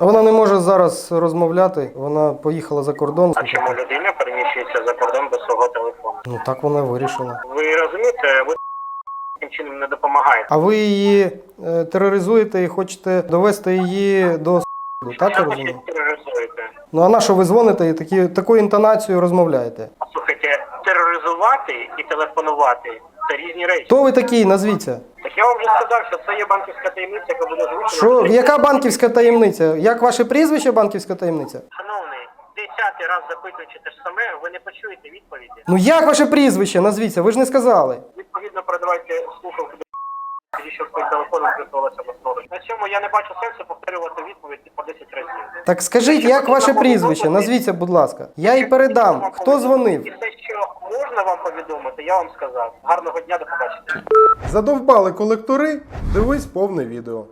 Вона не може зараз розмовляти, вона поїхала за кордон. А чому людина переміщується за кордон без свого телефону? Ну так вона вирішила. Ви розумієте, ви таким чином не допомагаєте. А ви її е, тероризуєте і хочете довести її до суду, так я розумію? ви тероризуєте? Ну а на що ви дзвоните і такі, такою інтонацією розмовляєте? Слухайте, тероризувати і телефонувати це різні речі. Хто ви такий? Назвіться. Я вам вже сказав, що це є банківська таємниця, яка буде озвучена. Що, яка банківська таємниця? Як ваше прізвище банківська таємниця? Шановний, десятий раз запитуючи те ж саме, ви не почуєте відповіді. Ну як ваше прізвище? Назвіться, ви ж не сказали. Відповідно, передавайте слухавку тоді, що стоїть телефоном, користувалася постановою. На цьому я не бачу сенсу повторювати відповідь по 10 разів. Так скажіть, як ваше прізвище? Назвіться, будь ласка. Я і передам. Хто дзвонив? І все, що можна вам повідомити, я вам сказав. Гарного дня, до побачення. Задовбали колектори? Дивись повне відео.